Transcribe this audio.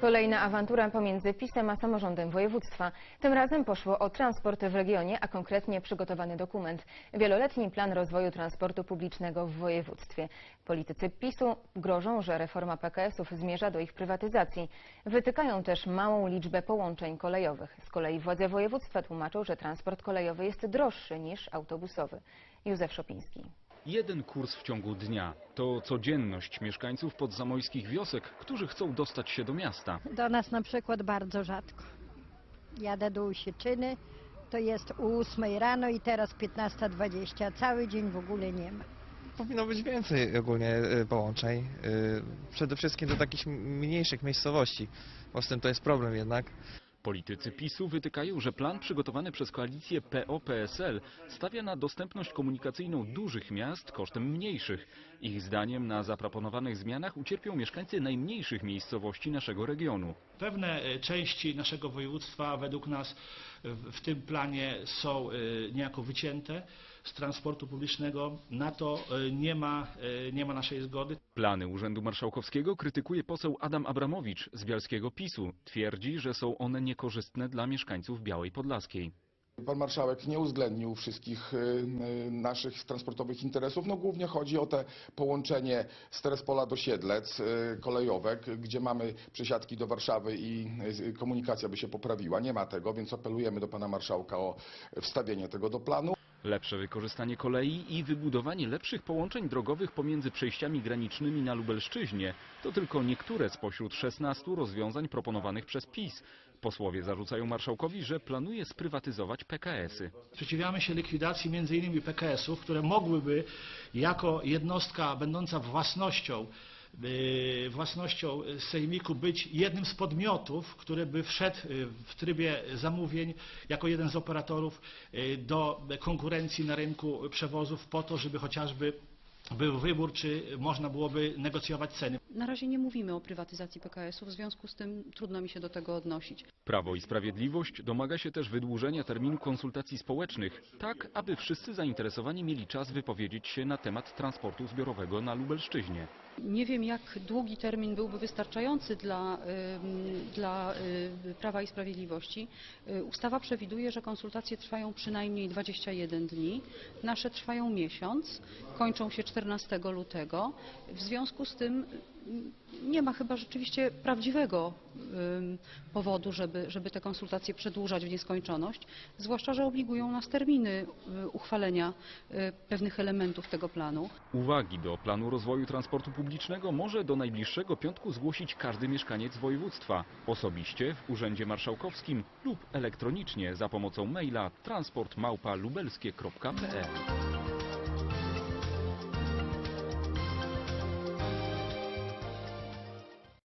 Kolejna awantura pomiędzy PiSem a samorządem województwa. Tym razem poszło o transport w regionie, a konkretnie przygotowany dokument. Wieloletni plan rozwoju transportu publicznego w województwie. Politycy PiSu grożą, że reforma PKS-ów zmierza do ich prywatyzacji. Wytykają też małą liczbę połączeń kolejowych. Z kolei władze województwa tłumaczą, że transport kolejowy jest droższy niż autobusowy. Józef Szopiński. Jeden kurs w ciągu dnia to codzienność mieszkańców podzamojskich wiosek, którzy chcą dostać się do miasta. Do nas na przykład bardzo rzadko. Jadę do Usieczyny, to jest o 8 rano i teraz 15.20. Cały dzień w ogóle nie ma. Powinno być więcej ogólnie y, połączeń. y, Przede wszystkim do takich mniejszych miejscowości, bo z tym to jest problem jednak. Politycy PiSu wytykają, że plan przygotowany przez koalicję PO-PSL stawia na dostępność komunikacyjną dużych miast kosztem mniejszych. Ich zdaniem na zaproponowanych zmianach ucierpią mieszkańcy najmniejszych miejscowości naszego regionu. Pewne e, części naszego województwa według nas w, tym planie są e, niejako wycięte z transportu publicznego. Na to e, nie ma, e, nie ma naszej zgody. Plany Urzędu Marszałkowskiego krytykuje poseł Adam Abramowicz z bialskiego PiSu. Twierdzi, że są one niekorzystne dla mieszkańców Białej Podlaskiej. Pan marszałek nie uwzględnił wszystkich y, naszych transportowych interesów. No głównie chodzi o te połączenie z Terespola do Siedlec y, kolejowe, k- gdzie mamy przesiadki do Warszawy i komunikacja by się poprawiła. Nie ma tego, więc apelujemy do pana marszałka o wstawienie tego do planu. Lepsze wykorzystanie kolei i wybudowanie lepszych połączeń drogowych pomiędzy przejściami granicznymi na Lubelszczyźnie to tylko niektóre spośród 16 rozwiązań proponowanych przez PiS. Posłowie zarzucają marszałkowi, że planuje sprywatyzować PKS-y. Sprzeciwiamy się likwidacji m.in. PKS-ów, które mogłyby jako jednostka będąca własnością własnością sejmiku być jednym z podmiotów, który by wszedł e, w trybie zamówień jako jeden z operatorów e, do konkurencji na rynku przewozów po to, żeby chociażby był wybór, czy można byłoby negocjować ceny. Na razie nie mówimy o prywatyzacji PKS-u, w związku z tym trudno mi się do tego odnosić. Prawo i Sprawiedliwość domaga się też wydłużenia terminu konsultacji społecznych, tak aby wszyscy zainteresowani mieli czas wypowiedzieć się na temat transportu zbiorowego na Lubelszczyźnie. Nie wiem, jak długi termin byłby wystarczający dla, dla y, Prawa i Sprawiedliwości. Y, Ustawa przewiduje, że konsultacje trwają przynajmniej 21 dni. Nasze trwają miesiąc, kończą się 14 lutego. W związku z tym ym, nie ma chyba rzeczywiście prawdziwego powodu, żeby, żeby te konsultacje przedłużać w nieskończoność, zwłaszcza, że obligują nas terminy y, uchwalenia y, pewnych elementów tego planu. Uwagi do planu rozwoju transportu publicznego może do najbliższego piątku zgłosić każdy mieszkaniec województwa, osobiście w Urzędzie Marszałkowskim lub elektronicznie za pomocą maila transportmałpa lubelskie.pl.